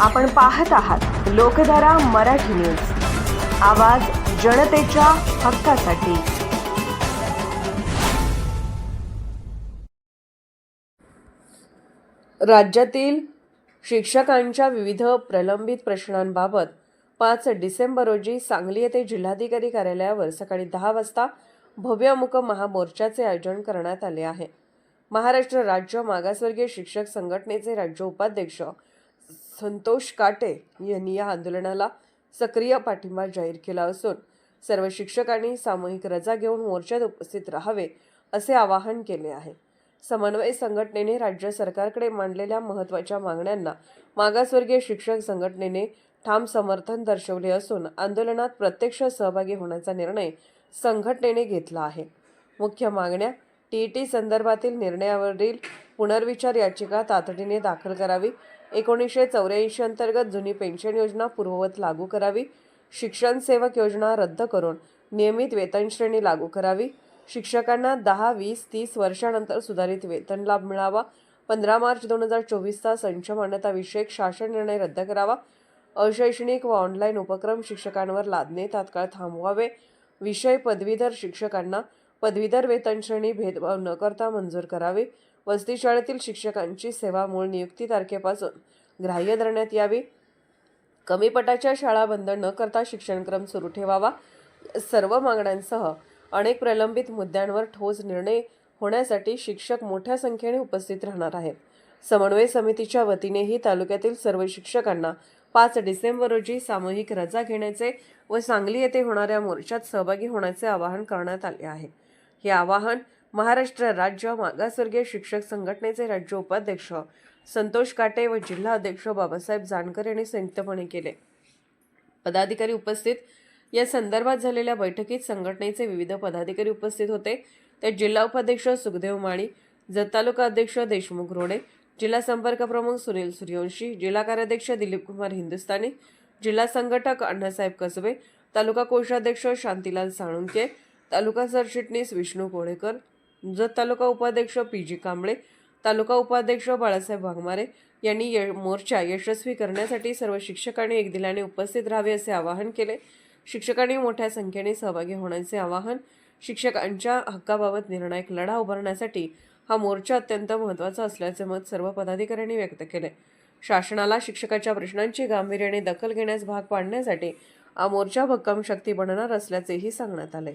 आपण पाहत आहात लोकधारा मराठी न्यूज. आवाज जनतेच्या हक्कासाठी. राज्यातील शिक्षकांच्या विविध प्रलंबित प्रश्नांबाबत पाच डिसेंबर रोजी सांगली येथे जिल्हाधिकारी कार्यालयावर सकाळी दहा वाजता भव्यमुख महामोर्चाचे आयोजन करण्यात आले आहे. महाराष्ट्र राज्य मागासवर्गीय शिक्षक संघटनेचे राज्य उपाध्यक्ष संतोष काटे यांनी या आंदोलनाला सक्रिय पाठिंबा जाहीर केला असून सर्व शिक्षकांनी सामूहिक रजा घेऊन मोर्चात उपस्थित राहावे असे आवाहन केले आहे. समन्वय संघटनेने राज्य सरकारकडे मांडलेल्या महत्त्वाच्या मागण्यांना मागासवर्गीय शिक्षक संघटनेने ठाम समर्थन दर्शवले असून आंदोलनात प्रत्यक्ष सहभागी होण्याचा निर्णय संघटनेने घेतला आहे. मुख्य मागण्या टी टी संदर्भातील निर्णयावरील पुनर्विचार याचिका तातडीने दाखल करावी. एकोणीसशे चौऱ्याऐंशी अंतर्गत जुनी पेन्शन योजना पूर्ववत लागू करावी. शिक्षण सेवक योजना रद्द करून नियमित वेतनश्रेणी लागू करावी. शिक्षकांना दहा वीस तीस वर्षानंतर सुधारित वेतन लाभ मिळावा. पंधरा मार्च दोन हजार चोवीसचा संच मान्यता विषयक शासन निर्णय रद्द करावा. अशैक्षणिक व ऑनलाईन उपक्रम शिक्षकांवर लादणे तात्काळ थांबवावे. विषय पदवीधर शिक्षकांना पदवीधर वेतनश्रेणी भेदभाव न करता मंजूर करावे. वसती शाळेतील शिक्षकांची सेवा मूळ नियुक्ती तारखेपासून. ग्राह्य धरण्यात यावी. कमी पटाच्या शाळा बंद न करता शिक्षणक्रम सुरू ठेवावा. सर्व मागण्यांसह अनेक प्रलंबित मुद्द्यांवर ठोस निर्णय होण्यासाठी शिक्षक मोठ्या संख्येने उपस्थित राहणार आहेत. समन्वय समितीच्या वतीनेही तालुक्यातील सर्व शिक्षकांना पाच डिसेंबर रोजी सामूहिक रजा घेण्याचे व सांगली येथे होणाऱ्या मोर्चात सहभागी होण्याचे आवाहन करण्यात आले आहे. हे आवाहन महाराष्ट्र राज्य मागासवर्गीय शिक्षक संघटनेचे राज्य उपाध्यक्ष संतोष काटे व जिल्हा अध्यक्ष बाबासाहेब जानकर यांनी संयुक्तपणे केले. पदाधिकारी उपस्थित. या संदर्भात झालेल्या बैठकीत संघटनेचे विविध पदाधिकारी उपस्थित होते. ते जिल्हा उपाध्यक्ष सुखदेव माळी जत तालुका अध्यक्ष देशमुख रोडे जिल्हा संपर्क प्रमुख सुनील सूर्यवंशी जिल्हा कार्याध्यक्ष दिलीप कुमार हिंदुस्तानी जिल्हा संघटक अण्णासाहेब कसबे तालुका कोषाध्यक्ष शांतीलाल साळुंके तालुका सरचिटणीस विष्णू कोळेकर जत तालुका उपाध्यक्ष पी जी कांबळे तालुका उपाध्यक्ष बाळासाहेब वाघमारे यांनी य मोर्चा यशस्वी करण्यासाठी सर्व शिक्षकांनी एक दिलाने उपस्थित राहावे असे आवाहन केले. शिक्षकांनी मोठ्या संख्येने सहभागी होण्याचे आवाहन शिक्षकांच्या हक्काबाबत निर्णायक लढा उभारण्यासाठी हा मोर्चा अत्यंत महत्त्वाचा असल्याचे मत सर्व पदाधिकाऱ्यांनी व्यक्त केले. शासनाला शिक्षकाच्या प्रश्नांची गांभीर्याने दखल घेण्यास भाग पाडण्यासाठी हा मोर्चा भक्कम शक्ती बनणार असल्याचेही सांगण्यात आले.